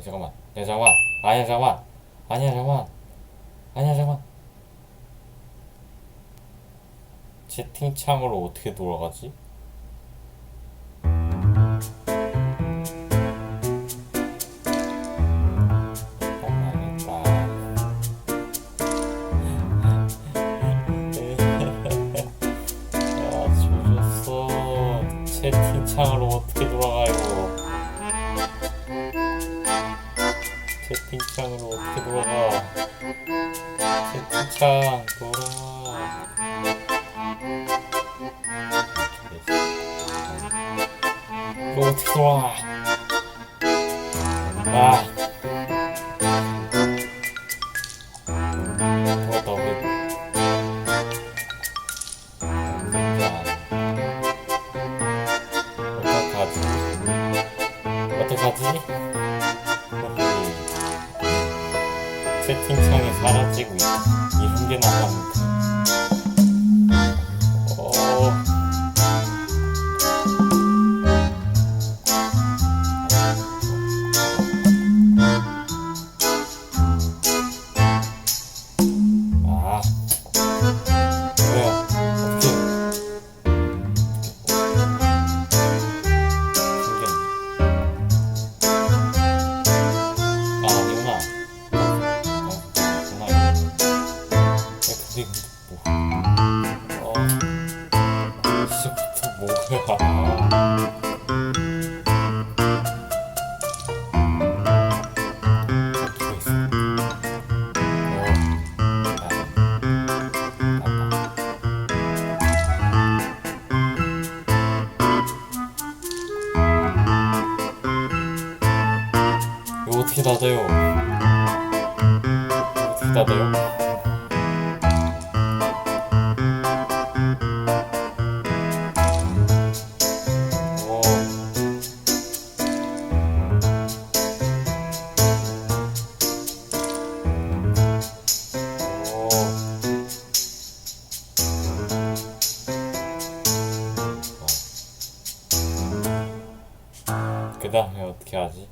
야, 잠깐만. 야, 잠깐만. 아니야, 잠깐만. 아니야, 잠깐만. 아니야, 잠깐만. 채팅창으로 어떻게 돌아가지? 아. 채팅창으로 채팅창으로 어떻게 돌아가? 채팅창 돌아와. 이거 어떻게 돌아가? 아. 채팅창이 사라지고 있, 이런 게 나왔는데. 이거 어떻게 닫아요? 어떻게 닫아요? 어떻게 하지?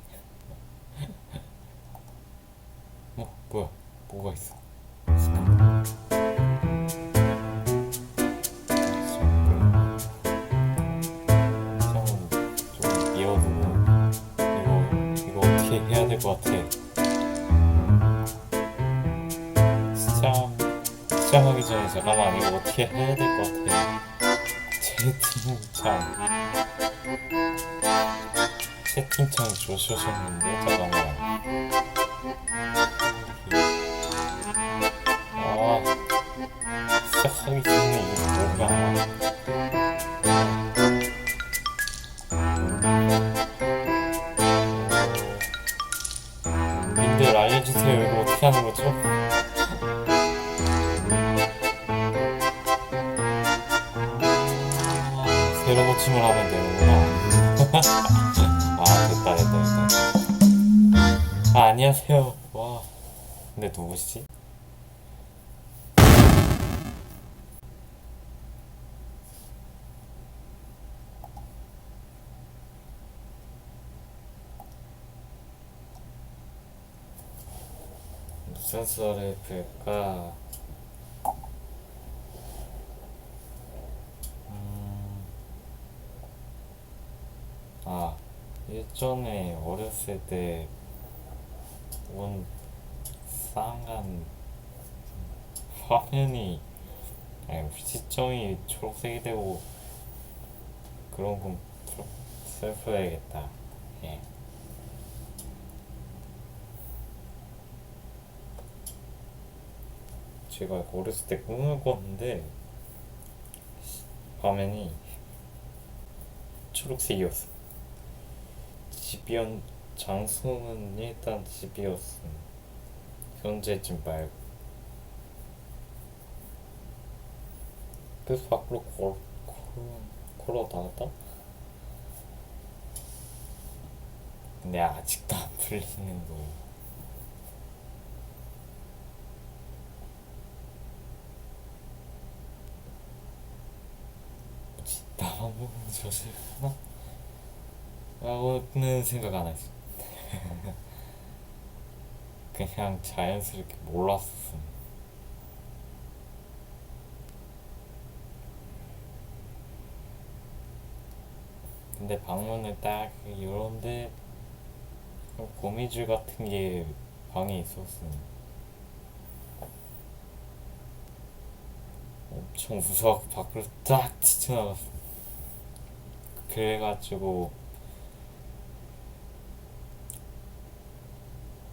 어, 뭐야? 뭐가 있어? 해야 될 것 같아? 시험 시험하기 전에 잠깐만 이거 어떻게 해야 될 것 같아? 채팅창 채팅창 조셔졌는데 잠깐만. 아 시작하기 전에 이게 뭐야? 님들 알려주세요. 이거 어떻게 하는 거죠? 아, 새로 고침을 하면 되는구나. 아 안녕하세요. 와. 근데 누구시지? 무슨 소리를 풀까? 예전에 어렸을 때 온 쌍한 화면이 시점이 초록색이 되고 그런 건 풀- 슬퍼야겠다. 예. 제가 어렸을 때 꿈을 꿨는데 화면이 초록색이었어. 집이었 장소는 일단 집이었음. 현재 집 말고. 그래서 밖으로 걸, 걸, 걸어 나왔다? 근데 아직도 안 풀리는 거. 나만 보는 저질하나? 라고는 생각 안 했어. 그냥 자연스럽게 몰랐음. 근데 방문을 딱 이런데 거미줄 같은 게 방에 있었음. 엄청 무서워서 밖으로 딱 튀쳐나갔어. 그래가지고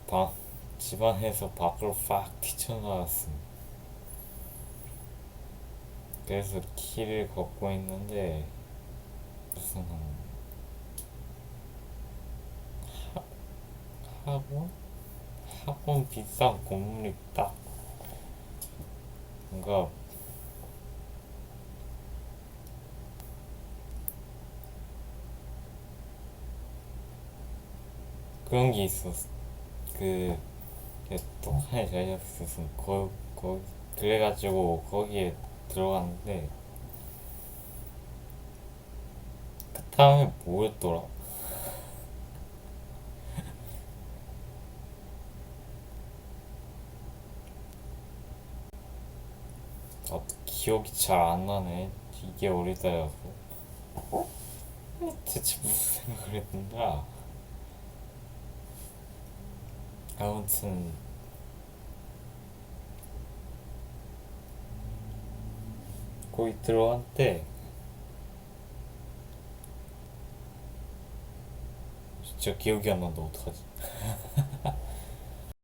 방 집안에서 밖으로 팍 튀쳐나왔음. 그래서 키를 걷고 있는데 무슨 하, 학원? 학원 비싼 건물이 딱 뭔가 그런 게 있었어. 그, 잘 잡혔어. 거, 거, 그래가지고 거기에 들어갔는데, 그 다음에 뭐였더라? 아, 기억이 잘 안 나네. 이게 어리다여서. 대체 무슨 생각을 했는가? 아무튼. 거기 들어갔는데 진짜 기억이 안 난다 어떡하지